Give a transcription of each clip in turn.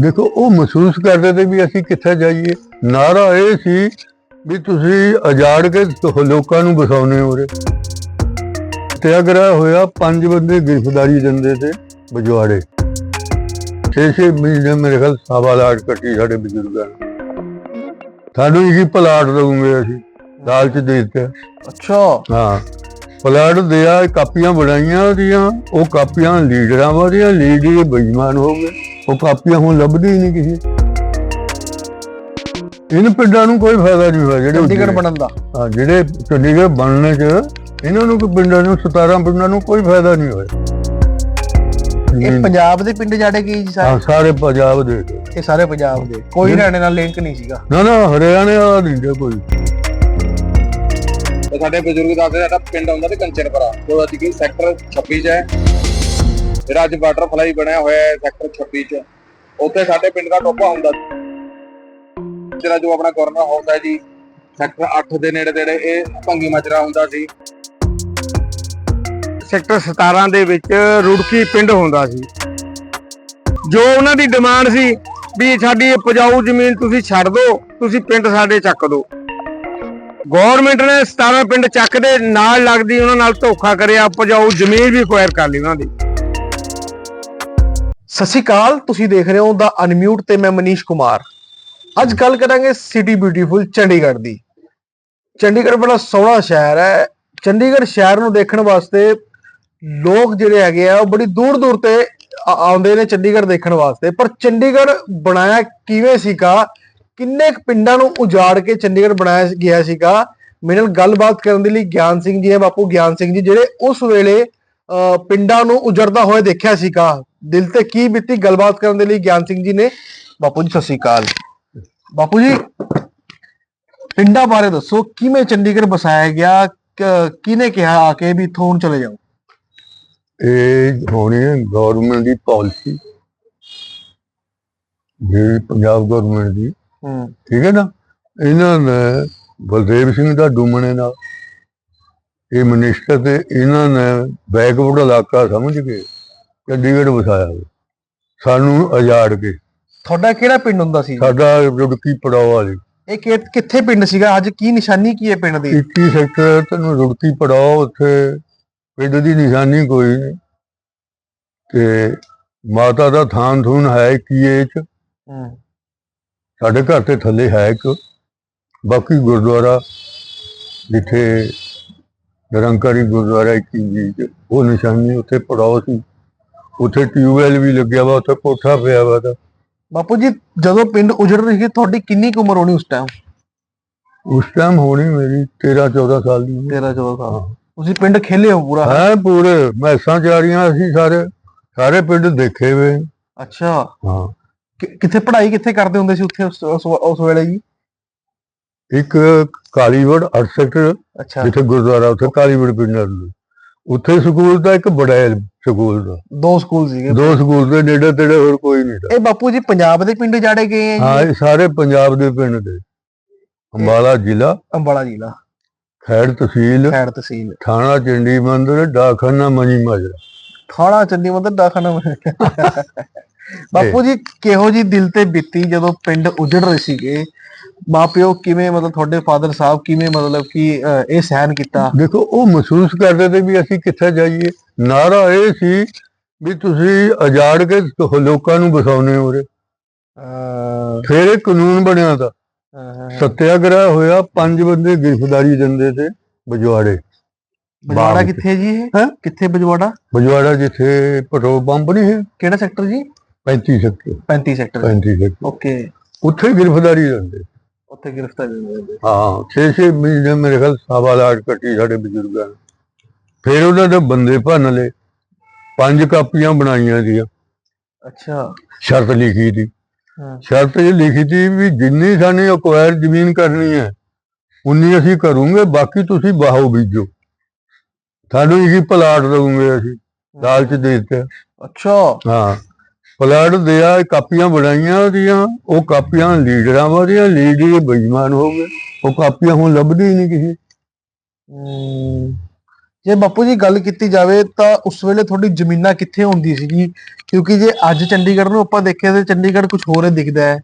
ਦੇਖੋ ਉਹ ਮਹਿਸੂਸ ਕਰਦੇ ਤੇ ਵੀ ਅਸੀਂ ਕਿੱਥੇ ਜਾਈਏ। ਨਾਰਾ ਇਹ ਸੀ ਵੀ ਤੁਸੀਂ ਅਜਾੜ ਕੇ ਲੋਕਾਂ ਨੂੰ ਬਸਾਉਨੇ ਹੋਰੇ ਸਤਿਆਗ੍ਰਹਿ ਹੋਇਆ ਪੰਜ ਬੰਦੇ ਗ੍ਰਿਫਤਾਰੀ ਦਿੰਦੇ ਤੇ ਬਜਵਾੜੇ। ਛੇ ਛੇ ਮਹੀਨੇ ਮੇਰੇ ਖਿਆਲ ਸਵਾ ਲਾਟ ਕੱਟੀ ਸਾਡੇ ਬਜ਼ੁਰਗਾਂ ਸਾਨੂੰ ਇਹੀ ਪਲਾਟ ਦਊਂਗੇ ਅਸੀਂ? ਲਾਲਚ ਦੇ ਦਿੱਤਾ। ਅੱਛਾ। ਹਾਂ। ਪਲਾਟ ਦਿਆ ਕਾਪੀਆਂ ਬਣਾਈਆਂ ਉਹਦੀਆਂ ਉਹ ਕਾਪੀਆਂ ਲੀਡਰਾਂ ਵਾਲੀਆਂ ਲੀਡਰ ਬੇਈਮਾਨ ਹੋ ਗਏ। ਉਹ ਕਾਪੀਆਂ ਹੁਣ ਲੱਭਦੀ ਹੀ ਨਹੀਂ ਕਿਸੇ। ਇਹਨਾਂ ਪਿੰਡਾਂ ਨੂੰ ਕੋਈ ਫਾਇਦਾ ਨਹੀਂ ਹੋਇਆ ਜਿਹੜੇ ਚੰਡੀਗੜ੍ਹ। ਬਣਨ ਦਾ। ਹਾਂ ਜਿਹੜੇ ਚੰਡੀਗੜ੍ਹ ਬਣਨੇ ਚ ਇਹਨਾਂ ਨੂੰ ਕੋਈ ਪਿੰਡਾਂ ਨੂੰ 17 ਪਿੰਡਾਂ ਨੂੰ ਕੋਈ ਫਾਇਦਾ ਨਹੀਂ ਹੋਇਆ। ਇਹ ਪੰਜਾਬ ਦੇ ਪਿੰਡ ਜਾੜੇ ਕੀ ਜੀ ਸਾਰੇ? ਹਾਂ ਸਾਰੇ ਪੰਜਾਬ ਦੇ। ਇਹ ਸਾਰੇ ਪੰਜਾਬ ਦੇ। ਕੋਈ ਹਰਿਆਣੇ ਨਾਲ ਲਿੰਕ ਨਹੀਂ ਸੀਗਾ। ਨਾ ਨਾ ਹਰਿਆਣੇ ਵਾਲਾ ਨਹੀਂ ਜੇ ਕੋਈ। ਸਾਡੇ ਬਜ਼ੁਰਗ ਦੱਸਦੇ ਸਾਡਾ ਪਿੰਡ ਹੁੰਦਾ ਤੇ ਕੰਚਨਪੁਰਾ ਜੋ ਅੱਜ ਕੀ ਸੈਕਟਰ 26 ਚ ਹੈ। ਜਿਹੜਾ ਅੱਜ ਬਟਰਫਲਾਈ ਬਣਿਆ ਹੋਇਆ ਹੈ ਸੈਕਟਰ 26 ਚ। ਉੱਥੇ ਸਾਡੇ ਪਿੰਡ ਦਾ ਟੋਪਾ ਹੁੰਦਾ ਜਿਹੜਾ ਜੋ ਆਪਣਾ ਗਵਰਨਰ ਹਾਊਸ ਹੈ ਜੀ ਸੈਕਟਰ 8 ਦੇ ਨੇੜੇ ਤੇੜੇ, ਇਹ ਭੰਗੀ ਮਜਰਾ ਹੁੰਦਾ ਸੀ। ਸੈਕਟਰ 17 ਦੇ ਵਿੱਚ ਰੁੜਕੀ ਪਿੰਡ ਹੁੰਦਾ ਸੀ। ਜੋ ਉਹਨਾਂ ਦੀ ਡਿਮਾਂਡ ਸੀ ਵੀ ਸਾਡੀ ਇਹ ਉਪਜਾਊ ਜ਼ਮੀਨ ਤੁਸੀਂ ਛੱਡ ਦਿਓ ਤੁਸੀਂ ਪਿੰਡ ਸਾਡੇ ਚੱਕ ਦਿਓ ਗਵਰਨਮੈਂਟ ਨੇ 17 ਪਿੰਡ ਚੱਕ ਦੇ, ਨਾਲ ਲੱਗਦੀ ਉਹਨਾਂ ਨਾਲ ਧੋਖਾ ਕਰਿਆ, ਉਪਜਾਊ ਜ਼ਮੀਨ ਵੀ ਅਕਵਾਇਰ ਕਰ ਲਈ ਉਹਨਾਂ ਦੀ। ਸਤਿ ਸ਼੍ਰੀ ਅਕਾਲ ਤੁਸੀਂ ਦੇਖ ਰਹੇ ਹੋ ਦਾ ਅਨਮਿਊਟ ਤੇ ਮੈਂ ਮਨੀਸ਼ ਕੁਮਾਰ। ਅੱਜ ਗੱਲ ਕਰਾਂਗੇ ਸਿਟੀ ਬਿਊਟੀਫੁਲ ਚੰਡੀਗੜ੍ਹ ਦੀ। ਚੰਡੀਗੜ੍ਹ ਬੜਾ ਸੋਹਣਾ ਸ਼ਹਿਰ ਹੈ। ਚੰਡੀਗੜ੍ਹ ਸ਼ਹਿਰ ਨੂੰ ਦੇਖਣ ਵਾਸਤੇ ਲੋਕ ਜਿਹੜੇ ਹੈਗੇ ਆ, ਉਹ ਬੜੀ ਦੂਰ ਦੂਰ ਤੇ ਆਉਂਦੇ ਨੇ ਚੰਡੀਗੜ੍ਹ ਦੇਖਣ ਵਾਸਤੇ। ਪਰ ਚੰਡੀਗੜ੍ਹ ਬਣਾਇਆ ਕਿਵੇਂ ਸੀਗਾ? ਕਿੰਨੇ ਕੁ ਪਿੰਡਾਂ ਨੂੰ ਉਜਾੜ ਕੇ ਚੰਡੀਗੜ੍ਹ ਬਣਾਇਆ ਗਿਆ ਸੀਗਾ? ਮੇਰੇ ਨਾਲ ਗੱਲਬਾਤ ਕਰਨ ਦੇ ਲਈ ਗਿਆਨ ਸਿੰਘ ਜੀ ਹੈ, ਬਾਪੂ ਗਿਆਨ ਸਿੰਘ ਜੀ, ਜਿਹੜੇ ਉਸ ਵੇਲੇ ਪਿੰਡਾਂ ਨੂੰ ਉਜੜਦਾ ਹੋਇਆ ਦੇਖਿਆ ਸੀਗਾ। ਦਿਲ ਤੇ ਕੀ ਬੀਤੀ ਗੱਲਬਾਤ ਕਰਨ ਦੇ ਲਈ ਗਿਆਨ ਸਿੰਘ ਜੀ ਨੇ? ਬਾਪੂ ਜੀ ਸਤਿ ਸ਼੍ਰੀ ਅਕਾਲ। ਬਾਪੂ ਜੀ ਪਿੰਡਾਂ ਬਾਰੇ ਦੱਸੋ ਕਿਵੇਂ ਚੰਡੀਗੜ੍ਹ ਬਸਾਇਆ ਗਿਆ? ਕਿਹਨੇ ਕਿਹਾ ਆ ਕੇ ਵੀ ਇੱਥੋਂ ਚਲੇ ਜਾਓ? ਇਹ ਹੋਣੀ ਹੈ ਗਵਰਨਮੈਂਟ ਦੀ ਪਾਲਿਸੀ ਜਿਹੜੀ ਪੰਜਾਬ ਗਵਰਨਮੈਂਟ ਦੀ। ਹੂੰ। ਠੀਕ ਹੈ ਨਾ? ਇਹਨਾਂ ਨੇ ਬਲਦੇਵ ਸਿੰਘ ਦਾ ਡੂਮਣੇ ਨਾਲ ਇਹ ਮਿਨਿਸਟਰ ਤੇ ਇਹਨਾਂ ਨੇ ਬੈਕਵਰਡ ਇਲਾਕਾ ਸਮਝ ਕੇ ਚੰਡੀਗੜ੍ਹ ਵਸਾਇਆ। ਸਾਨੂੰ ਆਜ਼ਾਦ ਕੇ। ਤੁਹਾਡਾ ਕਿਹੜਾ ਪਿੰਡ ਹੁੰਦਾ ਸੀ? ਸਾਡਾ ਰੁੜਕੀ ਪੜਾਅ ਵਾਲੀ ਇਹ ਕਿ- ਕਿੱਥੇ ਪਿੰਡ ਸੀਗਾ? ਅੱਜ ਕੀ ਨਿਸ਼ਾਨੀ ਕੀ ਹੈ ਪਿੰਡ ਦੀ? 21 ਸੈਕਟਰ ਤੈਨੂੰ ਰੁੜਕੀ ਪੜਾਅ ਉੱਥੇ। ਪਿੰਡ ਦੀ ਨਿਸ਼ਾਨੀ ਕੋਈ ਨਹੀਂ। ਤੇ ਮਾਤਾ ਦਾ ਥਾਨ ਥੂਨ ਹੈ ਕੀ ਇਹ ਚ। ਹੂੰ। ਸਾਡੇ ਘਰ ਤੇ ਥੱਲੇ ਹੈ ਇੱਕ। ਬਾਕੀ ਗੁਰਦੁਆਰਾ ਜਿੱਥੇ ਨਿਰੰਕਾਰੀ ਗੁਰਦੁਆਰਾ ਇੱਕ ਜੀ ਚ ਉਹ ਨਿਸ਼ਾਨੀ ਉੱਥੇ ਪੜਾਓ ਸੀ। ਉੱਥੇ ਟਿਊਬਵੈਲ ਵੀ ਲੱਗਿਆ ਵਾ ਉੱਥੇ ਕੋਠਾ ਪਿਆ ਵਾ ਤਾਂ। ਬਾਪੂ ਜੀ ਜਦੋਂ ਪਿੰਡ ਉਜੜ ਰਹੀ ਸੀ ਤੁਹਾਡੀ ਕਿੰਨੀ ਕੁ ਉਮਰ ਹੋਣੀ ਉਸ ਟਾਈਮ ਉਸ ਟਾਈਮ ਹੋਣੀ ਮੇਰੀ 13 14 ਸਾਲ ਦੀ। ਉਮਰ। 13 14 ਸਾਲ ਤੁਸੀਂ ਪਿੰਡ ਖੇਲੇ ਹੋ ਪੂਰਾ? ਹੈ ਪੂਰੇ। ਮੈਸਾਂ ਚਾਰੀਆਂ ਅਸੀਂ ਸਾਰੇ। ਸਾਰੇ ਪਿੰਡ ਦੇਖੇ ਵੇ। ਅੱਛਾ। ਹਾਂ। ਕਿ- ਕਿੱਥੇ ਪੜ੍ਹਾਈ ਕਿੱਥੇ ਕਰਦੇ ਹੁੰਦੇ ਸੀ ਉੱਥੇ ਉਸ- ਉਸ ਉਸ ਵੇਲੇ ਜੀ? ਇੱਕ ਕਾਲੀਵੜ 8 ਸੈਕਟਰ ਅੱਛਾ। ਜਿੱਥੇ ਗੁਰਦੁਆਰਾ ਉੱਥੇ ਕਾਲੀਵੜ ਪਿੰਡ ਆ ਉੱਥੇ ਸਕੂਲ ਦਾ ਇੱਕ ਬੜੈਲ ਸਕੂਲ ਦਾ। ਦੋ ਸਕੂਲ ਸੀਗੇ। ਦੋ ਸਕੂਲ ਦੇ ਨੇੜੇ ਤੇੜੇ ਹੋਰ ਕੋਈ ਨਹੀਂ। ਇਹ ਬਾਪੂ ਜੀ ਪੰਜਾਬ ਦੇ ਪਿੰਡ ਜਾੜੇ ਗਏ ਆ ਹਾਂ ਇਹ ਸਾਰੇ ਪੰਜਾਬ ਦੇ ਪਿੰਡ ਦੇ। ਅੰਬਾਲਾ ਜ਼ਿਲ੍ਹਾ। ਅੰਬਾਲਾ ਜ਼ਿਲ੍ਹਾ। ਖੈੜ ਤਹਿਸੀਲ। ਖੈੜ ਤਹਿਸੀਲ। ਥਾਣਾ ਚੰਡੀ ਮੰਦਰ ਡਾਕਖਾਨਾ ਮਨੀ ਮਾਜਰਾ। ਥਾਣਾ ਚੰਡੀ ਮੰਦਰ ਦਾਖਾਨਾ ਬਾਪੂ ਜੀ ਕਿਹੋ ਜੀ ਦਿਲ ਤੇ ਬੀਤੀ ਜਦੋਂ ਪਿੰਡ ਉਜੜ ਰਹੇ ਸੀਗੇ? ਮਾਪਿਓ ਕਿਵੇਂ ਮਤਲਬ ਤੁਹਾਡੇ ਫਾਦਰ ਸਾਹਿਬ ਕਿਵੇਂ ਮਤਲਬ ਕਿ ਅਹ, ਇਹ ਸਹਿਨ ਕੀਤਾ? ਦੇਖੋ ਉਹ ਮਹਿਸੂਸ ਕਰਦੇ ਤੇ ਵੀ ਅਸੀਂ ਕਿੱਥੇ ਜਾਈਏ। ਨਾਰਾ ਇਹ ਸੀ ਵੀ ਤੁਸੀਂ ਅਜਾੜ ਕੇ ਤੁਹ ਲੋਕਾਂ ਨੂੰ ਬਸਾਉਨੇ ਹੋਰੇ ਅਹ, ਫਿਰ ਇਹ ਕਾਨੂੰਨ ਬਣਿਆ ਤਾਂ। ਅਹ, ਸਤਿਆਗ੍ਰਹਿ ਹੋਇਆ ਪੰਜ ਬੰਦੇ ਗ੍ਰਿਫਤਾਰੀ ਦਿੰਦੇ ਤੇ ਬਜਵਾੜੇ। ਬਜਵਾੜਾ ਬਾਗ ਕਿੱਥੇ ਜੀ ਇਹ? ਹੈਂ? ਕਿੱਥੇ ਬਜਵਾੜਾ? ਬਜਵਾੜਾ ਜਿੱਥੇ ਪੈਟਰੋਲ ਪੰਪ ਨਹੀਂ ਹੈ ਕਿਹੜਾ ਸੈਕਟਰ ਜੀ? 35 ਸੈਕਟਰ। 35 ਸੈਕਟਰ। 35 ਸੈਕਟਰ। ਓਕੇ। ਉੱਥੇ ਗ੍ਰਿਫਤਾਰੀ ਦਿੰਦੇ। ਉੱਥੇ ਗ੍ਰਿਫਤਾਰੀ ਹਾਂ ਛੇ ਛੇ ਮਹੀਨੇ ਮੇਰੇ ਖਿਆਲ ਸਵਾ ਲਾਟ ਕੱਟੀ ਸਾਡੇ ਬਜ਼ੁਰਗਾਂ ਨੇ। ਫਿਰ ਉਹਨਾਂ ਦੇ ਬੰਦੇ ਭੰਨ ਲਏ। ਪੰਜ ਕਾਪੀਆਂ ਬਣਾਈਆਂ ਦੀਆਂ। ਅੱਛਾ। ਸ਼ਰਤ ਲਿਖੀ ਹਾਂ। ਸ਼ਰਤ ਇਹ ਲਿਖੀ ਸੀ ਵੀ ਜਿੰਨੀ ਸਾਨੀ ਅਕਵਾਇਰ ਜ਼ਮੀਨ ਕਰਨੀ ਹੈ ਉਨੀ ਅਸੀਂ ਕਰੂੰਗੇ ਬਾਕੀ ਤੁਸੀਂ ਬਾਹੋ ਬੀਜੋ। ਤੁਹਾਨੂੰ ਇਹੀ ਪਲਾਟ ਦਵਾਂਗੇ ਅਸੀਂ ਲਾਲਚ ਦੇ ਦਿੱਤਾ। ਅੱਛਾ। ਹਾਂ। ਪਲਾਟ ਦਿਆ ਕਾਪੀਆਂ ਬਣਾਈਆਂ ਉਹਦੀਆਂ ਉਹ ਕਾਪੀਆਂ ਲੀਡਰਾਂ ਵਾਲੀਆਂ ਲੀਡਰ ਬੇਈਮਾਨ ਹੋ ਗਏ। ਉਹ ਕਾਪੀਆਂ ਹੁਣ ਲੱਭਦੀ ਨਹੀਂ ਕਿਸੇ। ਜੇ ਬਾਪੂ ਜੀ ਗੱਲ ਕੀਤੀ ਜਾਵੇ ਤਾਂ ਉਸ ਵੇਲੇ ਤੁਹਾਡੀ ਜ਼ਮੀਨਾਂ ਕਿੱਥੇ ਹੁੰਦੀ ਸੀ ਜੀ ਕਿਉਂਕਿ ਜੇ ਅੱਜ ਚੰਡੀਗੜ੍ਹ ਨੂੰ ਆਪਾਂ ਦੇਖੀਏ ਤੇ ਚੰਡੀਗੜ੍ਹ ਕੁਝ ਹੋਰ ਹੀ ਦਿਖਦਾ ਹੈ।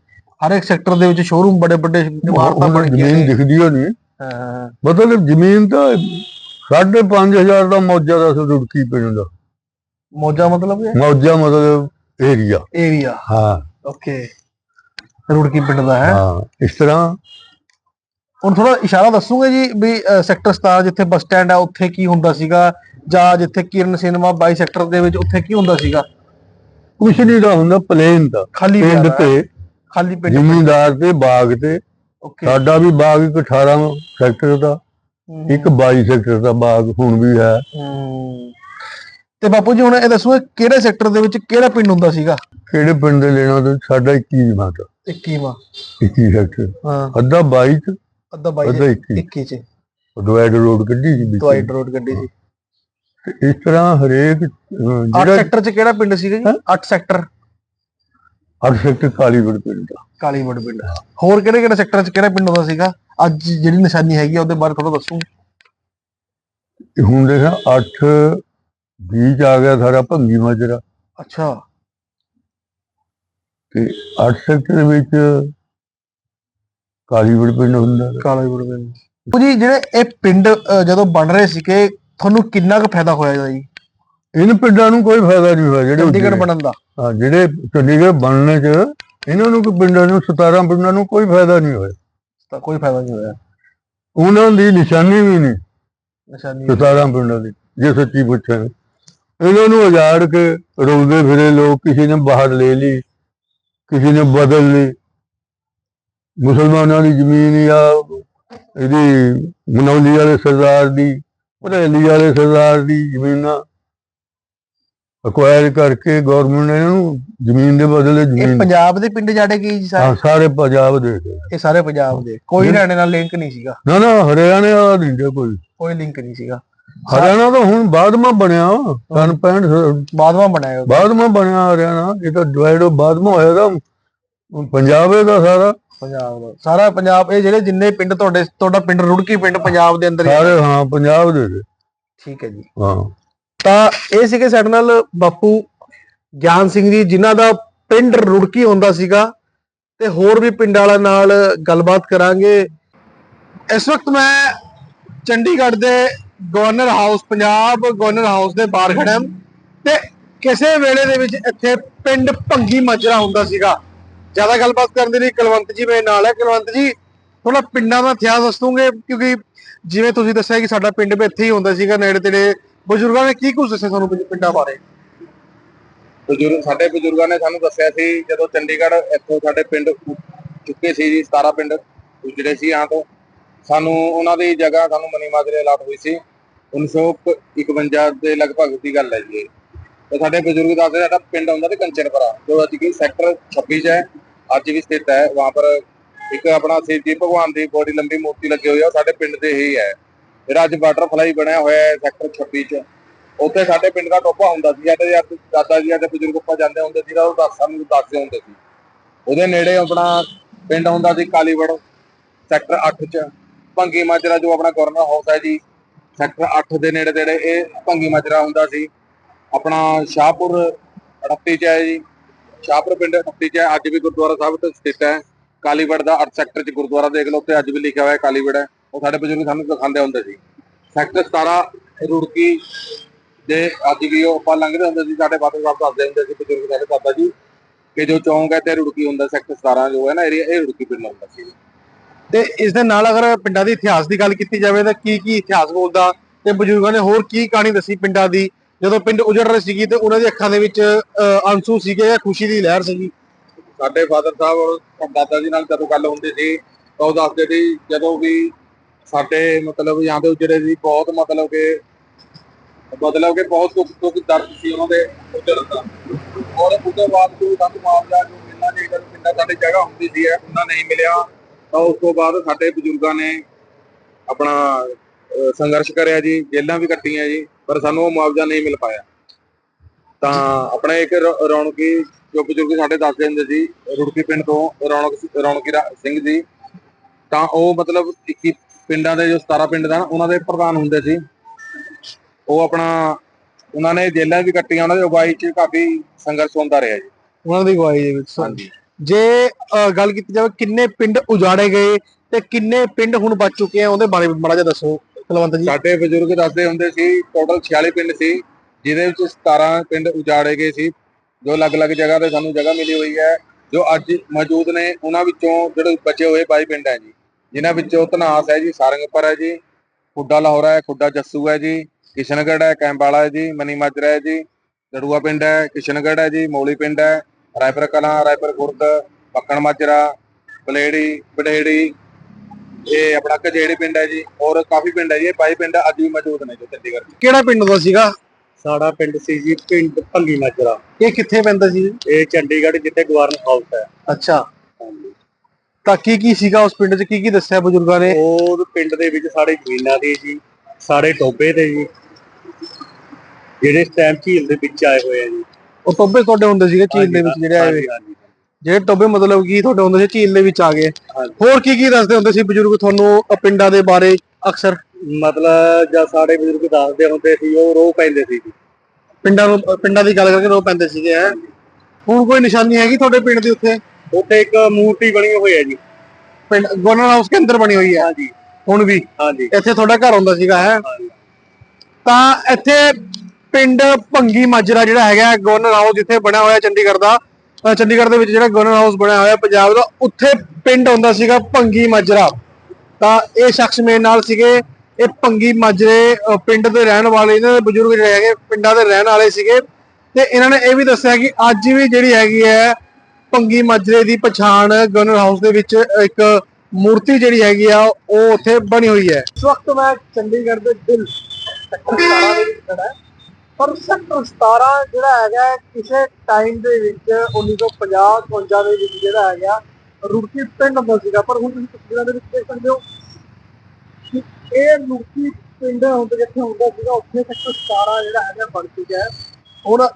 ਹਰ ਇੱਕ ਸੈਕਟਰ ਦੇ ਵਿੱਚ ਸ਼ੋਰੂਮ ਬੜੇ ਵੱਡੇ ਇਮਾਰਤਾਂ ਬਣ ਗਈਆਂ ਜ਼ਮੀਨ ਦਿਖਦੀ ਹੋ ਨਹੀਂ ਹਾਂ। ਮਤਲਬ ਜ਼ਮੀਨ ਤਾਂ 5.5000 ਦਾ ਮੌਜਾ ਦਾ ਸੀ ਰੁੜਕੀ ਪਿੰਡ ਦਾ। ਮੌਜਾ ਮਤਲਬ ਮੌਜਾ ਮਤਲਬ ਏਰੀਆ ਏਰੀਆ ਹਾਂ। ਓਕੇ ਰੁੜਕੀ ਪਿੰਡ ਦਾ ਹੈ। ਹਾਂ ਇਸ ਤਰ੍ਹਾਂ ਹੁਣ ਥੋੜਾ ਇਸ਼ਾਰਾ ਦੱਸੂਗੇ ਜੀ ਵੀ ਸੈਕਟਰ 17 ਜਿੱਥੇ ਬੱਸ ਸਟੈਂਡ ਹੈ ਉੱਥੇ ਕੀ ਹੁੰਦਾ ਸੀਗਾ? ਜਾਂ ਜਿੱਥੇ ਕਿਰਨ ਸਿਨੇਮਾ 22 ਸੈਕਟਰ ਦੇ ਵਿੱਚ ਉੱਥੇ ਕੀ ਹੁੰਦਾ ਸੀਗਾ? ਕੁਛ ਨਹੀਂ ਦਾ ਹੁੰਦਾ ਪਲੇਨ ਦਾ। ਖਾਲੀ ਪਿੰਡ ਤੇ ਖਾਲੀ ਪਿੰਡ ਜ਼ਿਮੀਂਦਾਰ ਤੇ ਬਾਗ ਤੇ। ਓਕੇ ਸਾਡਾ ਵੀ ਬਾਗ ਇੱਕ 18 ਸੈਕਟਰ ਦਾ ਇੱਕ 22 ਸੈਕਟਰ ਦਾ ਬਾਗ ਹੁਣ ਵੀ ਹੈ। ਤੇ ਬਾਪੂ ਜੀ ਹੁਣ ਇਹ ਦੱਸੋ ਕਿਹੜੇ ਸੈਕਟਰ ਦੇ ਵਿੱਚ ਕਿਹੜਾ ਪਿੰਡ ਹੁੰਦਾ ਸੀਗਾ? ਕਿਹੜੇ ਪਿੰਡ ਦੇ ਲੈਣਾ ਤੇ ਸਾਡਾ 21 ਮਾਤਾ। 21ਵਾਂ 21 ਸੈਕਟਰ। ਹਾਂ। ਅੱਧਾ 22 ਚ ਅੱਧਾ 22 ਅੱਧਾ 21 21 ਚ। ਡਿਵਾਈਡ ਰੋਡ ਕੱਢੀ ਸੀ। ਡਿਵਾਈਡ ਰੋਡ ਗੱਡੀ ਸੀ। ਇਸ ਤਰ੍ਹਾਂ ਹਰੇਕ 8 ਜਿਹੜਾ ਸੈਕਟਰ ਚ ਕਿਹੜਾ ਪਿੰਡ ਸੀਗਾ ਜੀ? 8 ਸੈਕਟਰ। ਅੱਠ ਸੈਕਟਰ ਕਾਲੀਵੜ ਪਿੰਡ ਦਾ ਕਾਲੀਵੜ ਪਿੰਡ। ਹੋਰ ਕਿਹੜੇ ਕਿਹੜੇ ਸੈਕਟਰ ਚ ਕਿਹੜਾ ਪਿੰਡ ਹੁੰਦਾ ਸੀਗਾ? ਅੱਜ ਜਿਹੜੀ ਨਿਸ਼ਾਨੀ ਹੈਗੀ ਉਹਦੇ ਬਾਰੇ ਥੋੜਾ ਦੱਸੋ। ਹੁਣ ਦੇਖਾ 8 20 ਚ ਆ ਗਿਆ ਸਾਰਾ ਭੰਗੀ ਮਾਜਰਾ। ਅੱਛਾ। ਤੇ 8 ਸੈਕਟਰ ਵਿੱਚ ਕਾਲੀਵੜ ਪਿੰਡ ਹੁੰਦਾ ਕਾਲੀਵੜ ਪਿੰਡ। ਉਹ ਜੀ ਜਿਹੜੇ ਇਹ ਪਿੰਡ ਜਦੋਂ ਬਣ ਰਹੇ ਸੀਗੇ ਤੁਹਾਨੂੰ ਕਿੰਨਾ ਕੁ ਫਾਇਦਾ ਹੋਇਆ ਜੀ? ਇਹਨਾਂ ਪਿੰਡਾਂ ਨੂੰ ਕੋਈ ਫਾਇਦਾ ਨਹੀਂ ਹੋਇਆ ਜਿਹੜੇ ਚੰਡੀਗੜ੍ਹ। ਬਣਨ ਦਾ। ਹਾਂ ਜਿਹੜੇ ਚੰਡੀਗੜ੍ਹ ਬਣਨੇ ਚ ਇਹਨਾਂ ਨੂੰ ਕੋਈ ਪਿੰਡਾਂ ਨੂੰ 17 ਪਿੰਡਾਂ ਨੂੰ ਕੋਈ ਫਾਇਦਾ ਨਹੀਂ ਹੋਇਆ। ਤਾਂ ਕੋਈ ਫਾਇਦਾ ਨਹੀਂ ਹੋਇਆ। ਉਹਨਾਂ ਦੀ ਨਿਸ਼ਾਨੀ ਵੀ ਨਹੀਂ। ਨਿਸ਼ਾਨੀ 17 ਪਿੰਡਾਂ ਦੀ ਜੇ ਸੱਚੀ ਪੁੱਛਾਂ। ਇਹਨਾਂ ਨੂੰ ਉਜਾੜ ਕੇ ਰੋਲਦੇ ਫਿਰੇ ਲੋਕ ਕਿਸੇ ਨੇ ਬਾਹਰ ਲੈ ਲਈ ਕਿਸੇ ਨੇ ਬਦਲ ਲਈ। ਮੁਸਲਮਾਨਾਂ ਦੀ ਜ਼ਮੀਨ ਜਾਂ ਇਹਦੀ ਮਨੌਲੀ ਵਾਲੇ ਸਰਦਾਰ ਦੀ ਭਰੇਲੀ ਵਾਲੇ ਸਰਦਾਰ ਦੀ ਜ਼ਮੀਨਾਂ ਅਕਵਾਇਰ ਕਰਕੇ ਗਵਰਨਮੈਂਟ ਨੇ ਇਹਨਾਂ ਜ਼ਮੀਨ ਦੇ ਬਦਲੇ ਇਹ ਜ਼ਮੀਨ ਪੰਜਾਬ ਦੇ ਪਿੰਡ ਜਾੜੇ ਗਏ ਜੀ ਸਾਰੇ? ਸਾਰੇ ਪੰਜਾਬ ਦੇ। ਇਹ ਸਾਰੇ ਪੰਜਾਬ ਦੇ। ਕੋਈ ਹਰਿਆਣੇ ਨਾਲ ਲਿੰਕ ਨਹੀਂ ਸੀਗਾ। ਨਾ ਨਾ ਹਰਿਆਣੇ ਵਾਲਾ ਨਹੀਂ ਕੋਈ। ਕੋਈ ਲਿੰਕ ਨਹੀਂ ਸੀਗਾ। ਹਰਿਆਣਾ ਤਾਂ ਹੁਣ ਬਾਅਦ ਮਾ ਬਣਿਆ ਸਨ 65 ਬਾਦਵਾ ਬਣਾਇਆ ਉਹਦਾ। ਬਾਅਦ ਮਾ ਬਣਿਆ ਹਰਿਆਣਾ ਇਹ ਤਾਂ ਡਿਵਾਈਡ ਬਾਅਦ ਮਾ ਹੋਇਆ ਤਾਂ ਪੰਜਾਬ ਇਹਦਾ ਸਾਰਾ ਪੰਜਾਬ ਦਾ ਸਾਰਾ ਪੰਜਾਬ ਇਹ ਜਿਹੜੇ ਜਿੰਨੇ ਪਿੰਡ ਤੁਹਾਡੇ ਤੁਹਾਡਾ ਪਿੰਡ ਰੁੜਕੀ ਪਿੰਡ ਪੰਜਾਬ ਦੇ ਅੰਦਰ। ਸਾਰੇ ਹਾਂ ਪੰਜਾਬ ਦੇ। ਠੀਕ ਹੈ ਜੀ ਹਾਂ ਤਾਂ ਇਹ ਸੀਗੇ ਸਾਡੇ ਨਾਲ ਬਾਪੂ ਗਿਆਨ ਸਿੰਘ ਜੀ ਜਿਨ੍ਹਾਂ ਦਾ ਪਿੰਡ ਰੁੜਕੀ ਹੁੰਦਾ ਸੀਗਾ ਤੇ ਹੋਰ ਵੀ ਪਿੰਡ ਵਾਲਿਆਂ ਨਾਲ ਗੱਲਬਾਤ ਕਰਾਂਗੇ ਇਸ ਵਕਤ ਮੈਂ ਚੰਡੀਗੜ੍ਹ ਦੇ governor house, Punjab governor house ਦੇ ਬਾਹਰ ਖੜਾ ਤੇ ਕਿਸੇ ਵੇਲੇ ਦੇ ਵਿੱਚ ਇੱਥੇ ਪਿੰਡ ਭੰਗੀ ਮਾਜਰਾ ਹੁੰਦਾ ਸੀਗਾ। ਜ਼ਿਆਦਾ ਗੱਲਬਾਤ ਕਰਨ ਦੇ ਲਈ ਕੁਲਵੰਤ ਜੀ ਮੇਰੇ ਨਾਲ ਹੈ। ਕੁਲਵੰਤ ਜੀ ਥੋੜਾ ਪਿੰਡਾਂ ਦਾ ਇਤਿਹਾਸ ਦੱਸੋਗੇ ਕਿਉਂਕਿ ਜਿਵੇਂ ਤੁਸੀਂ ਦੱਸਿਆ ਕਿ ਸਾਡਾ ਪਿੰਡ ਵੀ ਇੱਥੇ ਹੀ ਹੁੰਦਾ ਸੀਗਾ, ਨੇੜੇ ਤੇੜੇ ਬਜ਼ੁਰਗਾਂ ਨੇ ਕੀ ਕੁਝ ਦੱਸਿਆ ਤੁਹਾਨੂੰ ਪਿੰਡਾਂ ਬਾਰੇ? ਬਜ਼ੁਰਗ, ਸਾਡੇ ਬਜ਼ੁਰਗਾਂ ਨੇ ਸਾਨੂੰ ਦੱਸਿਆ ਸੀ, ਜਦੋਂ ਚੰਡੀਗੜ੍ਹ ਇੱਥੋਂ ਸਾਡੇ ਪਿੰਡ ਚੁੱਕੇ ਸੀ ਜੀ 17 ਪਿੰਡ ਜਿਹੜੇ ਸੀ ਆਂ ਤੋਂ। ਸਾਨੂੰ ਉਹਨਾਂ ਦੀ ਜਗ੍ਹਾ ਸਾਨੂੰ ਮਨੀ ਮਾਜਰੇ ਅਲਾਟ ਹੋਈ ਸੀ। 1951 ਦੇ ਲਗਭਗ ਦੀ ਗੱਲ ਹੈ ਜੀ ਤੇ ਸਾਡੇ ਬਜ਼ੁਰਗ ਦੱਸਦੇ ਸਾਡਾ ਪਿੰਡ ਹੁੰਦਾ ਤੇ ਕੰਚਨਪੁਰਾ, ਜੋ ਅੱਜ ਕੀ ਸੈਕਟਰ 26 ਚ ਹੈ। ਅੱਜ ਵੀ ਸਥਿਤ ਹੈ, ਵਹਾਂ ਪਰ ਇੱਕ ਆਪਣਾ ਸ਼ਿਵ ਜੀ ਭਗਵਾਨ ਦੀ ਬੜੀ ਲੰਬੀ ਮੂਰਤੀ ਲੱਗੀ ਹੋਈ ਹੈ ਉਹ ਸਾਡੇ ਪਿੰਡ ਦੇ ਹੀ ਹੈ। ਜਿਹੜਾ ਅੱਜ ਬਟਰਫਲਾਈ ਬਣਿਆ ਹੋਇਆ ਹੈ ਸੈਕਟਰ 26 ਚ। ਉੱਥੇ ਸਾਡੇ ਪਿੰਡ ਦਾ ਟੋਪਾ ਹੁੰਦਾ ਸੀ ਜਾਂ ਯਾਰ ਦਾਦਾ ਜੀ ਜਾਂ ਬਜ਼ੁਰਗ ਉੱਪਰ ਜਾਂਦੇ ਹੁੰਦੇ ਸੀ ਤਾਂ ਉਹ ਦੱਸ ਸਾਨੂੰ ਦੱਸਦੇ ਹੁੰਦੇ ਸੀ। ਉਹਦੇ ਨੇੜੇ ਆਪਣਾ ਪਿੰਡ ਹੁੰਦਾ ਸੀ ਕਾਲੀਵੜ, ਸੈਕਟਰ 8 ਚ। ਭੰਗੀ ਮਾਜਰਾ ਜੋ ਆਪਣਾ ਗਵਰਨਰ ਹਾਊਸ ਹੈ ਜੀ ਸੈਕਟਰ 8 ਦੇ ਨੇੜੇ ਤੇੜੇ ਇਹ ਭੰਗੀ ਮਾਜਰਾ ਹੁੰਦਾ ਸੀ। ਆਪਣਾ ਸ਼ਾਹਪੁਰ 38 ਚ ਹੈ ਜੀ, ਸ਼ਾਹਪੁਰ ਪਿੰਡ 38 ਚ ਹੈ, ਅੱਜ ਵੀ ਗੁਰਦੁਆਰਾ ਸਾਹਿਬ ਤੇ ਸਥਿਤ ਹੈ। ਕਾਲੀਵੜ ਦਾ 8 ਸੈਕਟਰ ਚ ਗੁਰਦੁਆਰਾ ਦੇਖ ਲਓ ਉੱਤੇ ਅੱਜ ਵੀ ਲਿਖਿਆ ਹੋਇਆ ਹੈ ਕਾਲੀਵੜ। ਹੈ ਉਹ ਸਾਡੇ ਬਜ਼ੁਰਗ ਸਾਨੂੰ ਦਿਖਾਉਂਦੇ ਹੁੰਦੇ ਸੀ। ਸੈਕਟਰ 17 ਰੁੜਕੀ ਦੇ ਅੱਜ ਵੀ ਉਹ ਆਪਾਂ ਲੰਘਦੇ ਹੁੰਦੇ ਸੀ, ਸਾਡੇ ਫਾਦਰ ਸਾਹਿਬ ਦੱਸਦੇ ਹੁੰਦੇ ਸੀ, ਬਜ਼ੁਰਗ ਸਾਡੇ ਦਾਦਾ ਜੀ, ਕਿ ਜੋ ਚੌਂਕ ਹੈ ਤੇ ਰੁੜਕੀ ਹੁੰਦਾ, ਸੈਕਟਰ 17 ਜੋ ਹੈ ਨਾ ਏਰੀਆ ਇਹ ਰੁੜਕੀ ਪਿੰਡ ਹੁੰਦਾ ਸੀ। ਤੇ ਇਸ ਦੇ ਨਾਲ ਅਗਰ ਪਿੰਡਾਂ ਦੇ ਇਤਿਹਾਸ ਦੀ ਗੱਲ ਕੀਤੀ ਜਾਵੇ ਤਾਂ ਕੀ ਕੀ ਇਤਿਹਾਸ ਬੋਲਦਾ ਤੇ ਬਜ਼ੁਰਗਾਂ ਨੇ ਹੋਰ ਕੀ ਕਹਾਣੀ ਦੱਸੀ ਪਿੰਡਾਂ ਦੀ? ਜਦੋਂ ਪਿੰਡ ਉਜੜ ਰਹੇ ਸੀਗੀ ਤੇ ਉਹਨਾਂ ਦੀ ਅੱਖਾਂ ਦੇ ਵਿੱਚ ਅੰਸੂ ਸੀਗੇ ਜਾਂ ਖੁਸ਼ੀ ਦੀ ਲਹਿਰ ਸੀਗੀ? ਸਾਡੇ ਫਾਦਰ ਸਾਹਿਬ ਔਰ ਦਾਦਾ ਜੀ ਨਾਲ ਜਦੋਂ ਗੱਲ ਹੁੰਦੀ ਸੀ, ਤਾਂ ਉਹ ਦੱਸਦੇ ਸੀ ਜਦੋਂ ਵੀ ਸਾਡੇ ਮਤਲਬ ਜਾਂ ਦੇ ਉਜੜੇ ਸੀ, ਬਹੁਤ ਮਤਲਬ ਕਿ ਮਤਲਬ ਕਿ ਬਹੁਤ ਦੁੱਖ ਦੁੱਖ ਦਰਦ ਸੀ ਉਹਨਾਂ ਦੇ ਉਜੜਨ ਦਾ। ਔਰ ਉਸ ਤੋਂ ਬਾਅਦ ਜੋ ਸਾਨੂੰ ਮੁਆਵਜ਼ਾ ਜੋ ਮਿਲਣਾ ਚਾਹੀਦਾ ਪਿੰਡਾਂ ਸਾਡੀ ਜਗ੍ਹਾ ਹੁੰਦੀ ਸੀ ਉਹਨਾਂ ਨਹੀਂ ਮਿਲਿਆ। ਤਾਂ ਉਸ ਤੋਂ ਬਾਅਦ ਸਾਡੇ ਬਜ਼ੁਰਗਾਂ ਨੇ ਆਪਣਾ ਸੰਘਰਸ਼ ਕਰਿਆ ਜੀ ਜੇਲ੍ਹਾਂ ਵੀ ਕੱਟੀਆਂ ਜੀ ਪਰ ਸਾਨੂੰ ਉਹ ਮੁਆਵਜ਼ਾ ਨਹੀਂ ਮਿਲ ਪਾਇਆ। ਤਾਂ ਆਪਣੇ ਇੱਕ ਰੌਣਕੀ ਜੋ ਬਜ਼ੁਰਗ ਸਾਡੇ ਦੱਸਦੇ ਹੁੰਦੇ ਸੀ ਰੁੜਕੀ ਪਿੰਡ ਤੋਂ ਰੌਣਕ ਰੌਣਕੀ ਸਿੰਘ ਜੀ ਤਾਂ ਉਹ ਮਤਲਬ 21 ਪਿੰਡਾਂ ਦੇ ਜੋ 17 ਪਿੰਡ ਦਾ ਉਹਨਾਂ ਦੇ ਪ੍ਰਧਾਨ ਹੁੰਦੇ ਸੀ। ਉਹ ਆਪਣਾ ਉਹਨਾਂ ਨੇ ਜੇਲ੍ਹਾਂ ਵੀ ਕੱਟੀਆਂ ਉਹਨਾਂ ਦੀ ਅਗਵਾਈ 'ਚ ਕਾਫੀ ਸੰਘਰਸ਼ ਹੁੰਦਾ ਰਿਹਾ ਜੀ। ਉਹਨਾਂ ਦੀ ਅਗਵਾਈ ਦੇ ਵਿੱਚ ਹਾਂਜੀ। ਜੇ ਗੱਲ ਕੀਤੀ ਜਾਵੇ ਕਿੰਨੇ ਪਿੰਡ ਉਜਾੜੇ ਗਏ ਤੇ ਕਿੰਨੇ ਪਿੰਡ ਹੁਣ ਬਚ ਚੁੱਕੇ ਆ, ਉਹਦੇ ਬਾਰੇ ਮਾੜਾ ਜਿਹਾ ਦੱਸੋ, ਕੁਲਵੰਤ ਜੀ। ਸਾਡੇ ਬਜ਼ੁਰਗ ਦੱਸਦੇ ਹੁੰਦੇ ਸੀ ਟੋਟਲ 46 ਪਿੰਡ ਸੀ, ਜਿਹਦੇ ਵਿੱਚ 17 ਪਿੰਡ ਉਜਾੜੇ ਗਏ ਸੀ, ਜੋ ਅਲੱਗ-ਅਲੱਗ ਜਗ੍ਹਾ ਤੇ ਸਾਨੂੰ ਜਗ੍ਹਾ ਮਿਲੀ ਹੋਈ ਹੈ, ਜੋ ਅੱਜ ਮੌਜੂਦ ਨੇ, ਉਹਨਾਂ ਵਿੱਚੋਂ ਜਿਹੜੇ ਬਚੇ ਹੋਏ 22 ਪਿੰਡ ਹੈ ਜੀ। ਜਿਨ੍ਹਾਂ ਵਿੱਚੋਂ ਧਨਾਸ ਹੈ ਜੀ, ਸਾਰੰਗਪੁਰ ਹੈ ਜੀ, ਖੁੱਡਾ ਲਾਹੌਰਾ ਹੈ, ਖੁੱਡਾ ਜੱਸੂ ਹੈ ਜੀ, ਕਿਸ਼ਨਗੜ੍ਹ ਹੈ ਕੈਂਬਾਲਾ ਹੈ ਜੀ ਮਨੀ ਮਾਜਰਾ ਹੈ ਜੀ ਜੜੂਆ ਪਿੰਡ ਹੈ ਕਿਸ਼ਨਗੜ ਹੈ ਜੀ, ਮੌਲੀ ਪਿੰਡ ਹੈ ਰਾਇਪੁਰ ਕਲਾਂ ਰਾਇਪੁਰ ਖੁਰਦ ਪੱਕਣ ਮਾਜਰਾ ਬਲੇੜੀ ਬਡੇੜੀ ਇਹ ਆਪਣਾ ਕਜੇੜੀ ਪਿੰਡ ਹੈ ਜੀ ਔਰ ਕਾਫੀ ਪਿੰਡ ਹੈ ਜੀ ਇਹ 22 ਪਿੰਡ ਅੱਜ ਵੀ ਮੌਜੂਦ ਨੇ ਜੋ ਚੰਡੀਗੜ੍ਹ 'ਚ ਕਿਹੜਾ ਪਿੰਡ ਦਾ ਸੀਗਾ? ਸਾਡਾ ਪਿੰਡ ਸੀ ਜੀ ਪਿੰਡ ਭੰਗੀ ਮਾਜਰਾ। ਇਹ ਕਿੱਥੇ ਪੈਂਦਾ ਸੀ? ਇਹ ਚੰਡੀਗੜ੍ਹ ਜਿੱਥੇ ਗਵਰਨਰ ਹਾਊਸ ਹੈ। ਅੱਛਾ। ਤਾਂ ਕੀ ਕੀ ਸੀਗਾ ਉਸ ਪਿੰਡ 'ਚ? ਕੀ ਕੀ ਦੱਸਿਆ ਬਜ਼ੁਰਗਾਂ ਨੇ? ਉਹ ਪਿੰਡ ਦੇ ਵਿੱਚ ਸਾਡੇ ਜ਼ਮੀਨਾਂ ਦੀ ਜੀ ਸਾਡੇ ਟੋਬੇ ਤੇ ਜੀ ਜਿਹੜੇ ਇਸ ਟਾਈਮ ਝੀਲ ਦੇ ਵਿੱਚ ਆਏ ਹੋਏ ਆ ਜੀ। ਉਹ ਟੋਬੇ ਤੁਹਾਡੇ ਹੁੰਦੇ ਸੀਗੇ ਝੀਲ ਦੇ ਵਿੱਚ ਜਿਹੜੇ ਆਏ। ਜਿਹੜੇ ਟੋਬੇ ਮਤਲਬ ਕੀ ਤੁਹਾਡੇ ਹੁੰਦੇ ਸੀ ਝੀਲ ਦੇ ਵਿੱਚ ਆ ਗਏ। ਹੋਰ ਕੀ ਕੀ ਦੱਸਦੇ ਹੁੰਦੇ ਸੀ ਬਜ਼ੁਰਗ ਤੁਹਾਨੂੰ ਪਿੰਡਾਂ ਦੇ ਬਾਰੇ ਅਕਸਰ? ਮਤਲਬ ਜਦ ਸਾਡੇ ਬਜ਼ੁਰਗ ਦੱਸਦੇ ਹੁੰਦੇ ਸੀ ਉਹ ਰੋ ਪੈਂਦੇ ਸੀ ਪਿੰਡਾਂ ਨੂੰ ਪਿੰਡਾਂ ਦੀ ਗੱਲ ਕਰਕੇ ਰੋ ਪੈਂਦੇ ਸੀਗੇ ਹੈ। ਹੁਣ ਕੋਈ ਨਿਸ਼ਾਨੀ ਹੈਗੀ ਤੁਹਾਡੇ ਪਿੰਡ ਦੀ ਉੱਥੇ? ਉੱਥੇ ਇੱਕ ਮੂਰਤੀ ਬਣੀ ਹੋਈ ਹੈ ਜੀ। ਪਿੰਡ ਗਵਰਨਰ ਹਾਊਸ ਕੇ ਅੰਦਰ ਬਣੀ ਹੋਈ ਹੈ? ਹਾਂਜੀ। ਹੁਣ ਵੀ? ਹਾਂਜੀ। ਇੱਥੇ ਤੁਹਾਡਾ ਘਰ ਹੁੰਦਾ ਸੀਗਾ ਹੈ। ਤਾਂ ਇੱਥੇ ਪਿੰਡ ਭੰਗੀ ਮਾਜਰਾ ਜਿਹੜਾ ਹੈਗਾ ਗਵਰਨਰ ਹਾਊਸ ਜਿੱਥੇ ਬਣਿਆ ਹੋਇਆ ਚੰਡੀਗੜ੍ਹ ਦਾ ਅ, ਚੰਡੀਗੜ੍ਹ ਦੇ ਵਿੱਚ ਜਿਹੜਾ ਗਵਰਨਰ ਹਾਊਸ ਬਣਿਆ ਹੋਇਆ ਪੰਜਾਬ ਦਾ ਉੱਥੇ ਪਿੰਡ ਹੁੰਦਾ ਸੀਗਾ ਭੰਗੀ ਮਾਜਰਾ। ਤਾਂ ਇਹ ਸ਼ਖਸ ਮੇਰੇ ਨਾਲ ਸੀਗੇ ਇਹ ਭੰਗੀ ਮਾਜਰੇ ਪਿੰਡ ਦੇ ਰਹਿਣ ਵਾਲੇ ਇਹਨਾਂ ਦੇ ਬਜ਼ੁਰਗ ਜਿਹੜੇ ਹੈਗੇ ਪਿੰਡਾਂ ਦੇ ਰਹਿਣ ਵਾਲੇ ਸੀਗੇ। ਤੇ ਇਹਨਾਂ ਨੇ ਇਹ ਵੀ ਦੱਸਿਆ ਕਿ ਅੱਜ ਵੀ ਜਿਹੜੀ ਹੈਗੀ ਹੈ ਭੰਗੀ ਮਾਜਰੇ ਦੀ ਪਛਾਣ ਗਵਰਨਰ ਹਾਊਸ ਦੇ ਵਿੱਚ ਇੱਕ ਮੂਰਤੀ ਜਿਹੜੀ ਹੈਗੀ ਆ ਉਹ ਉੱਥੇ ਬਣੀ ਹੋਈ ਹੈ। ਇਸ ਵਕਤ ਮੈਂ ਚੰਡੀਗੜ੍ਹ ਦੇ ਦਿਲ ਸੈਕਟਰ 17 ਦੇ ਵਿੱਚ ਖੜਾ ਪਰ ਸੈਕਟਰ 17 ਜਿਹੜਾ ਹੈਗਾ ਕਿਸੇ ਟਾਈਮ ਦੇ ਵਿੱਚ 1950 52 ਦੇ ਵਿੱਚ ਜਿਹੜਾ ਹੈਗਾ ਰੁੜਕੀ ਪਿੰਡ ਹੁੰਦਾ ਸੀਗਾ। ਪਰ ਹੁਣ ਤੁਸੀਂ ਤਸਵੀਰਾਂ ਦੇ ਵਿੱਚ ਦੇਖ ਸਕਦੇ ਹੋ ਕਿ ਇਹ ਰੁੜਕੀ ਪਿੰਡ ਹੁੰਦਾ ਜਿੱਥੇ ਹੁੰਦਾ ਸੀਗਾ ਉੱਥੇ ਸੈਕਟਰ 17 ਜਿਹੜਾ ਹੈਗਾ ਬਣ ਚੁੱਕਿਆ ਹੈ। ਹੁਣ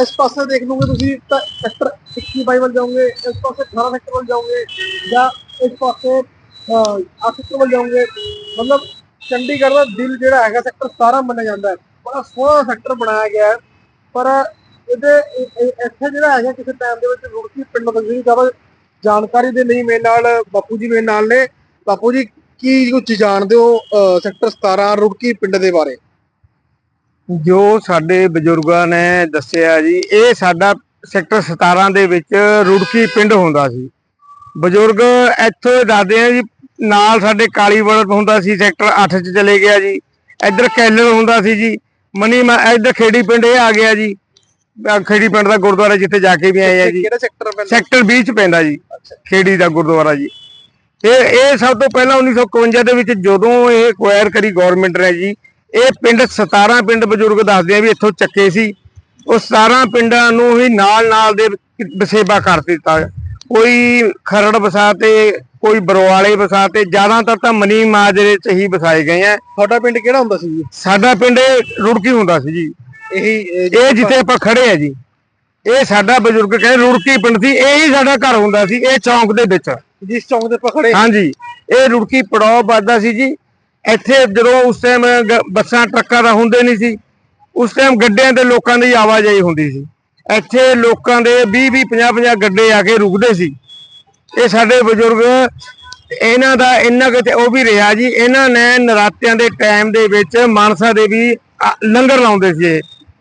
ਇਸ ਪਾਸੇ ਦੇਖ ਲਓਗੇ ਤੁਸੀਂ ਤਾਂ ਸੈਕਟਰ 21 ਬਾਈ ਵੱਲ ਜਾਓਗੇ ਇਸ ਪਾਸੇ 18 ਸੈਕਟਰ ਵੱਲ ਜਾਓਗੇ ਜਾਂ ਇਸ ਪਾਸੇ ਅਹ, 8 ਸੈਕਟਰ ਵੱਲ ਜਾਓਗੇ। ਮਤਲਬ ਚੰਡੀਗੜ੍ਹ ਦਾ ਦਿਲ ਜਿਹੜਾ ਹੈਗਾ ਸੈਕਟਰ 17 ਮੰਨਿਆ ਜਾਂਦਾ ਹੈ। ਬੜਾ ਸੋਹਣਾ ਸੈਕਟਰ ਬਣਾਇਆ ਗਿਆ ਹੈ। ਪਰ ਇਹਦੇ ਇੱਥੇ ਜਿਹੜਾ ਹੈਗਾ ਕਿਸੇ ਟਾਈਮ ਦੇ ਵਿੱਚ ਰੁੜਕੀ ਪਿੰਡ ਦਾ ਜਾਣਕਾਰੀ ਦੇ ਲਈ ਮੇਰੇ ਨਾਲ ਬਾਪੂ ਜੀ ਮੇਰੇ ਨਾਲ ਨੇ। ਬਾਪੂ ਜੀ, ਕੀ ਕੁਝ ਜਾਣਦੇ ਹੋ ਸੈਕਟਰ 17 ਰੁੜਕੀ ਪਿੰਡ ਦੇ ਬਾਰੇ? ਜੋ ਸਾਡੇ ਬਜ਼ੁਰਗਾਂ ਨੇ ਦੱਸਿਆ ਜੀ, ਇਹ ਸਾਡਾ ਸੈਕਟਰ 17 ਦੇ ਵਿੱਚ ਰੁੜਕੀ ਪਿੰਡ ਹੁੰਦਾ ਸੀ। ਬਜ਼ੁਰਗ ਇੱਥੋਂ ਦੱਸਦੇ ਆ ਜੀ, ਨਾਲ ਸਾਡੇ ਕਾਲੀਵਲ ਹੁੰਦਾ ਸੀ ਸੈਕਟਰ 8 ਚ ਚਲੇ ਗਿਆ ਜੀ। ਇੱਧਰ ਕੈਲਰ ਹੁੰਦਾ ਸੀ ਜੀ। ਮਨੀ ਮਾ- ਇੱਧਰ ਖੇੜੀ ਪਿੰਡ ਇਹ ਆ ਗਿਆ ਜੀ। ਖੇੜੀ ਪਿੰਡ ਦਾ ਗੁਰਦੁਆਰਾ ਜਿੱਥੇ ਜਾ ਕੇ ਵੀ ਆਏ ਆ ਜੀ। ਕਿਹੜਾ ਸੈਕਟਰ ਪੈਂਦਾ? ਸੈਕਟਰ 20 ਚ ਪੈਂਦਾ ਜੀ ਖੇੜੀ ਦਾ ਗੁਰਦੁਆਰਾ ਜੀ। ਇਹ ਇਹ ਸਭ ਤੋਂ ਪਹਿਲਾਂ 1951 ਦੇ ਵਿੱਚ ਜਦੋਂ ਇਹ ਐਕਵਾਇਰ ਕਰੀ ਗਵਰਨਮੈਂਟ ਨੇ ਜੀ ਇਹ ਪਿੰਡ 17 ਪਿੰਡ ਬਜ਼ੁਰਗ ਦੱਸਦੇ ਆ ਵੀ ਇੱਥੋਂ ਚੱਕੇ ਸੀ। ਉਹ 17 ਪਿੰਡਾਂ ਨੂੰ ਹੀ ਨਾਲ ਨਾਲ ਦੇ ਵਸੇਬਾ ਕਰ ਦਿੱਤਾ। ਕੋਈ ਖਰੜ ਵਸਾ ਤੇ ਕੋਈ ਬਰਵਾਲੇ ਵਸਾ ਤੇ ਜ਼ਿਆਦਾਤਰ ਤਾਂ ਮਨੀ ਮਾਜਰੇ ਚ ਹੀ ਵਸਾਏ ਗਏ ਆ। ਤੁਹਾਡਾ ਪਿੰਡ ਕਿਹੜਾ ਹੁੰਦਾ ਸੀ ਜੀ? ਸਾਡਾ ਪਿੰਡ ਰੁੜਕੀ ਹੁੰਦਾ ਸੀ ਜੀ। ਇਹੀ ਇਹ ਜਿੱਥੇ ਆਪਾਂ ਖੜੇ ਆ ਜੀ। ਇਹ ਸਾਡਾ ਬਜ਼ੁਰਗ ਕਹਿੰਦੇ ਰੁੜਕੀ ਪਿੰਡ ਸੀ ਇਹ ਹੀ ਸਾਡਾ ਘਰ ਹੁੰਦਾ ਸੀ ਇਹ ਚੌਂਕ ਦੇ ਵਿੱਚ। ਜਿਸ ਚੌਂਕ ਦੇ ਆਪਾਂ ਖੜੇ ਹਾਂਜੀ ਇਹ ਰੁੜਕੀ ਪੜਾਅ ਵੱਜਦਾ ਸੀ ਜੀ। ਇੱਥੇ ਜਦੋਂ ਉਸ ਟਾਈਮ ਬੱਸਾਂ ਟਰੱਕਾਂ ਦਾ ਹੁੰਦੇ ਨਹੀਂ ਸੀ ਉਸ ਟਾਈਮ ਗੱਡਿਆਂ ਤੇ ਲੋਕਾਂ ਦੀ ਆਵਾਜਾਈ ਹੁੰਦੀ ਸੀ। ਇੱਥੇ ਲੋਕਾਂ ਦੇ 20 20 50 50 ਗੱਡੇ ਆ ਕੇ ਰੁਕਦੇ ਸੀ। ਇਹ ਸਾਡੇ ਬਜ਼ੁਰਗ ਇਹਨਾਂ ਦਾ ਇੰਨਾ ਕਿਤੇ ਉਹ ਵੀ ਰਿਹਾ ਜੀ ਇਹਨਾਂ ਨੇ ਨਰਾਤਿਆਂ ਦੇ ਟਾਈਮ ਦੇ ਵਿੱਚ ਮਾਨਸਾ ਦੇ ਵੀ ਅ, ਲੰਗਰ ਲਾਉਂਦੇ ਸੀ।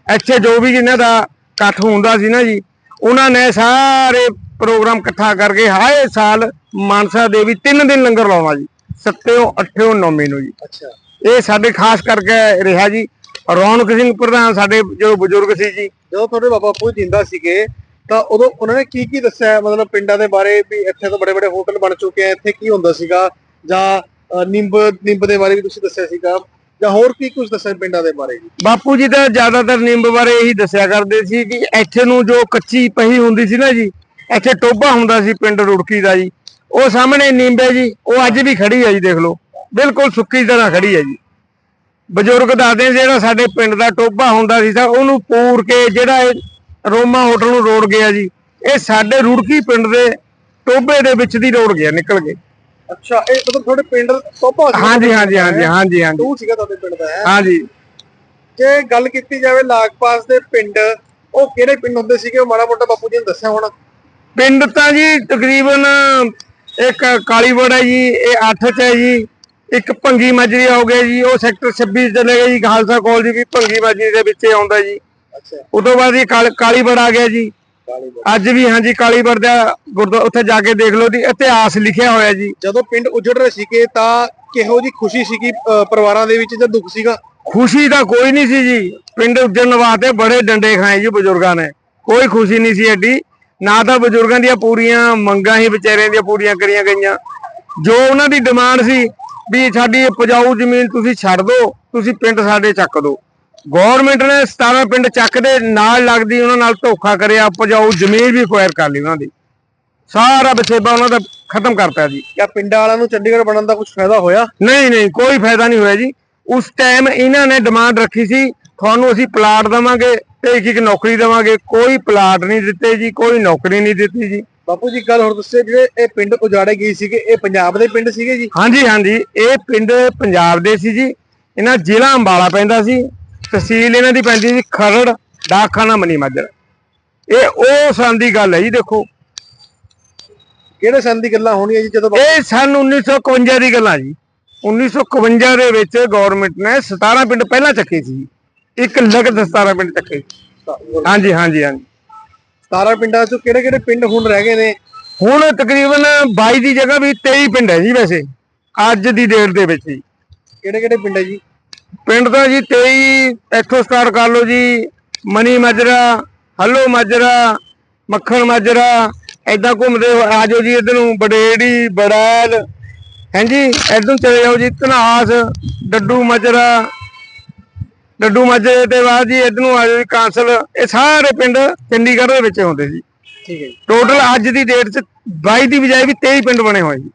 ਇੱਥੇ ਜੋ ਵੀ ਇਹਨਾਂ ਦਾ ਇਕੱਠ ਹੁੰਦਾ ਸੀ ਨਾ ਜੀ ਉਹਨਾਂ ਨੇ ਸਾਰੇ ਪ੍ਰੋਗਰਾਮ ਇਕੱਠਾ ਕਰਕੇ ਹਾਏ ਸਾਲ ਮਾਨਸਾ ਦੇ ਵੀ ਤਿੰਨ ਦਿਨ ਲੰਗਰ ਲਾਉਣਾ ਜੀ ਸੱਤਿਓ ਅੱਠਿਓ ਨੌਵੇਂ ਨੂੰ ਜੀ। ਅੱਛਾ। ਇਹ ਸਾਡੇ ਖਾਸ ਕਰਕੇ ਰਿਹਾ ਜੀ। ਰੌਣਕ ਸਿੰਘ ਪ੍ਰਧਾਨ ਸਾਡੇ ਜੋ ਬਜ਼ੁਰਗ ਸੀ ਜੀ। ਜਦੋਂ ਤੁਹਾਡੇ ਬਾਬਾ ਪੂ ਜਿੰਦਾ ਸੀਗੇ ਤਾਂ ਉਦੋਂ ਉਹਨਾਂ ਨੇ ਕੀ ਕੀ ਦੱਸਿਆ? ਮਤਲਬ ਪਿੰਡਾਂ ਦੇ ਬਾਰੇ ਵੀ ਇੱਥੇ ਤਾਂ ਬੜੇ ਬੜੇ ਹੋਟਲ ਬਣ ਚੁੱਕੇ ਆ, ਇੱਥੇ ਕੀ ਹੁੰਦਾ ਸੀਗਾ? ਜਾਂ ਨਿੰਬ ਨਿੰਬ ਦੇ ਬਾਰੇ ਵੀ ਤੁਸੀਂ ਦੱਸਿਆ ਸੀਗਾ? ਜਾਂ ਹੋਰ ਕੀ ਕੁਝ ਦੱਸਿਆ ਪਿੰਡਾਂ ਦੇ ਬਾਰੇ ਬਾਪੂ ਜੀ ਤਾਂ ਜ਼ਿਆਦਾਤਰ ਨਿੰਬ ਬਾਰੇ ਇਹੀ ਦੱਸਿਆ ਕਰਦੇ ਸੀ ਕਿ ਇੱਥੇ ਨੂੰ ਜੋ ਕੱਚੀ ਪਹੀ ਹੁੰਦੀ ਸੀ ਨਾ ਜੀ, ਇੱਥੇ ਟੋਬਾ ਹੁੰਦਾ ਸੀ ਪਿੰਡ ਰੁੜਕੀ ਦਾ ਜੀ। ਉਹ ਸਾਹਮਣੇ ਨਿੰਬ ਹੈ ਜੀ, ਉਹ ਅੱਜ ਵੀ ਖੜੀ ਹੈ ਜੀ, ਦੇਖ ਲਓ। ਬਿਲਕੁਲ ਸੁੱਕੀ ਤਰ੍ਹਾਂ ਖੜੀ ਹੈ ਜੀ। ਬਜ਼ੁਰਗ ਦੱਸਦੇ ਜਿਹੜਾ ਸਾਡੇ ਪਿੰਡ ਦਾ ਟੋਬਾ ਹੁੰਦਾ ਸੀ ਤਾਂ ਉਹਨੂੰ ਪੂਰ ਕੇ ਜਿਹੜਾ ਰੋਮਾ ਹੋਟਲ ਨੂੰ ਰੋੜ ਗਿਆ ਜੀ। ਇਹ ਸਾਡੇ ਰੁੜਕੀ ਪਿੰਡ ਦੇ ਟੋਬੇ ਦੇ ਵਿੱਚ ਦੀ ਰੋੜ ਗਿਆ ਨਿਕਲ ਕੇ ਅੱਛਾ ਇਹ ਮਤਲਬ ਤੁਹਾਡੇ ਪਿੰਡ ਤੋਪਾ ਹਾਂਜੀ ਹਾਂਜੀ ਹਾਂਜੀ ਹਾਂਜੀ ਹਾਂਜੀ। ਟੂ ਸੀਗਾ ਤੁਹਾਡੇ ਪਿੰਡ ਦਾ ਹਾਂਜੀ। ਜੇ ਗੱਲ ਕੀਤੀ ਜਾਵੇ ਲਾਗਪਾਸ ਦੇ ਪਿੰਡ ਉਹ ਕਿਹੜੇ ਪਿੰਡ ਹੁੰਦੇ ਸੀਗੇ? ਉਹ ਮਾੜਾ ਮੋਟਾ ਬਾਪੂ ਜੀ ਨੇ ਦੱਸਿਆ ਹੋਣਾ। ਪਿੰਡ ਤਾਂ ਜੀ ਤਕਰੀਬਨ ਇੱਕ ਕਾਲੀਵੜ ਹੈ ਜੀ ਇਹ 8 ਚ ਹੈ ਜੀ। ਇੱਕ ਭੰਗੀ ਮਾਜਰੀ ਹੋ ਗਿਆ ਜੀ ਉਹ ਸੈਕਟਰ 26 ਚਲੇ ਗਿਆ ਜੀ ਖਾਲਸਾ ਕਾਲਜ ਵੀ ਭੰਗੀ ਮਾਜਰੀ ਦੇ ਵਿੱਚ ਆਉਂਦਾ ਜੀ। ਅੱਛਾ ਉਦੋਂ ਬਾਅਦ ਇਹ ਕਾਲ- ਕਾਲੀਵੜ ਆ ਗਿਆ ਜੀ। ਅੱਜ ਵੀ ਹਾਂਜੀ ਕਾਲੀਵੜ ਦਾ ਗੁਰਦੁਆਰਾ ਉੱਥੇ ਜਾ ਕੇ ਦੇਖ ਲਓ ਜੀ ਇਤਿਹਾਸ ਲਿਖਿਆ ਹੋਇਆ ਜੀ। ਜਦੋਂ ਪਿੰਡ ਉਜੜ ਰਹੇ ਸੀਗੇ ਤਾਂ ਕਿਹੋ ਜੀ ਖੁਸ਼ੀ ਸੀਗੀ ਪਰਿਵਾਰਾਂ ਦੇ ਵਿੱਚ ਜਾਂ ਦੁੱਖ ਸੀਗਾ? ਖੁਸ਼ੀ ਤਾਂ ਕੋਈ ਨਹੀਂ ਸੀ ਜੀ। ਪਿੰਡ ਉੱਜਣ ਵਾਸਤੇ ਬੜੇ ਡੰਡੇ ਖਾਏ ਜੀ ਬਜ਼ੁਰਗਾਂ ਨੇ। ਕੋਈ ਖੁਸ਼ੀ ਨਹੀਂ ਸੀ ਐਡੀ। ਨਾ ਤਾਂ ਬਜ਼ੁਰਗਾਂ ਦੀਆਂ ਪੂਰੀਆਂ ਮੰਗਾਂ ਹੀ ਵਿਚਾਰਿਆਂ ਦੀਆਂ ਪੂਰੀਆਂ ਕਰੀਆਂ ਗਈਆਂ। ਜੋ ਉਹਨਾਂ ਦੀ ਡਿਮਾਂਡ ਸੀ ਵੀ ਸਾਡੀ ਉਪਜਾਊ ਜ਼ਮੀਨ ਤੁਸੀਂ ਛੱਡ ਦਿਓ ਤੁਸੀਂ ਪਿੰਡ ਸਾਡੇ ਚੱਕ ਦਿਓ ਗਵਰਨਮੈਂਟ ਨੇ 17 ਪਿੰਡ ਚੱਕ ਦੇ ਨਾਲ ਲੱਗਦੀ ਉਹਨਾਂ ਨਾਲ ਧੋਖਾ ਕਰਿਆ ਉਪਜਾਊ ਜ਼ਮੀਨ ਵੀ ਅਕਵਾਇਰ ਕਰ ਲਈ ਉਹਨਾਂ ਦੀ। ਸਾਰਾ ਬਸੇਬਾ ਉਹਨਾਂ ਦਾ ਖਤਮ ਕਰਤਾ ਜੀ। ਕਿਆ ਪਿੰਡਾਂ ਵਾਲਿਆਂ ਨੂੰ ਚੰਡੀਗੜ੍ਹ ਬਣਨ ਦਾ ਕੁਝ ਫਾਇਦਾ ਹੋਇਆ? ਨਹੀਂ ਨਹੀਂ ਕੋਈ ਫਾਇਦਾ ਨਹੀਂ ਹੋਇਆ ਜੀ। ਉਸ ਟਾਈਮ ਇਹਨਾਂ ਨੇ ਡਿਮਾਂਡ ਰੱਖੀ ਸੀ ਤੁਹਾਨੂੰ ਅਸੀਂ ਪਲਾਟ ਦੇਵਾਂਗੇ ਤੇ ਇੱਕ ਇੱਕ ਨੌਕਰੀ ਦੇਵਾਂਗੇ। ਕੋਈ ਪਲਾਟ ਨਹੀਂ ਦਿੱਤੇ ਜੀ ਕੋਈ ਨੌਕਰੀ ਨਹੀਂ ਦਿੱਤੀ ਜੀ। ਬਾਪੂ ਜੀ ਗੱਲ ਹੋਰ ਦੱਸਿਓ ਜਿਹੜੇ ਇਹ ਪਿੰਡ ਉਜਾੜੇ ਗਏ ਸੀਗੇ ਇਹ ਪੰਜਾਬ ਦੇ ਪਿੰਡ ਸੀਗੇ ਜੀ? ਹਾਂਜੀ ਹਾਂਜੀ ਇਹ ਪਿੰਡ ਪੰਜਾਬ ਦੇ ਸੀ ਜੀ। ਇਹਨਾਂ ਜ਼ਿਲ੍ਹਾ ਅੰਬਾਲਾ ਪੈਂਦਾ ਸੀ। ਤਹਿਸੀਲ ਇਹਨਾਂ ਦੀ ਪੈਂਦੀ ਸੀ ਖਰੜ ਡਾਕਖਾਨਾ ਮਨੀ ਮਾਜਰਾ। ਇਹ ਉਹ ਸੰਨ ਦੀ ਗੱਲ ਹੈ ਜੀ ਦੇਖੋ। ਕਿਹੜੇ ਸੰਨ ਦੀ ਗੱਲਾਂ ਹੋਣੀਆਂ ਜੀ ਜਦੋਂ ਇਹ ਸਨ 1951 ਦੀ ਗੱਲਾਂ ਜੀ। 1951 ਦੇ ਵਿੱਚ ਗਵਰਨਮੈਂਟ ਨੇ 17 ਪਿੰਡ ਪਹਿਲਾਂ ਚੱਕੇ ਸੀ। ਇੱਕ ਲਗਤ 17 ਪਿੰਡ ਚੱਕੇ। ਹਾਂਜੀ ਹਾਂਜੀ ਹਾਂਜੀ। 17 ਪਿੰਡਾਂ ਚੋਂ ਕਿਹੜੇ ਕਿਹੜੇ ਪਿੰਡ ਹੁਣ ਰਹਿ ਗਏ ਨੇ? ਹੁਣ ਤਕਰੀਬਨ 22 ਦੀ ਜਗ੍ਹਾ ਵੀ 23 ਪਿੰਡ ਹੈ ਜੀ ਵੈਸੇ। ਅੱਜ ਦੀ ਡੇਟ ਦੇ ਵਿੱਚ ਜੀ। ਕਿਹੜੇ ਕਿਹੜੇ ਪਿੰਡ ਹੈ ਜੀ? ਪਿੰਡ ਤਾਂ ਜੀ 23 ਇੱਥੋਂ ਸਟਾਰਟ ਕਰ ਲਓ ਜੀ। ਮਨੀ ਮਾਜਰਾ ਹੱਲੋ ਮਾਜਰਾ ਮੱਖਣ ਮਾਜਰਾ ਐਦਾਂ ਘੁੰਮਦੇ ਆ ਜਾਓ ਜੀ ਇੱਧਰ ਨੂੰ ਬਡੇੜੀ ਬੜੈਲ। ਹਾਂਜੀ ਇੱਧਰ ਚਲੇ ਜਾਓ ਜੀ ਧਨਾਸ ਡੱਡੂ ਮਾਜਰਾ। ਡੱਡੂ ਮਾਜਰੇ ਤੇ ਬਾਅਦ ਜੀ ਇੱਧਰ ਨੂੰ ਆ ਜਾਓ ਜੀ ਕਾਂਸਲ। ਇਹ ਸਾਰੇ ਪਿੰਡ ਚੰਡੀਗੜ੍ਹ ਦੇ ਵਿੱਚ ਆਉਂਦੇ ਜੀ। ਠੀਕ ਹੈ ਜੀ। ਟੋਟਲ ਅੱਜ ਦੀ ਡੇਟ 'ਚ 22 ਦੀ ਬਜਾਏ ਵੀ 23 ਪਿੰਡ ਬਣੇ ਹੋਏ ਜੀ।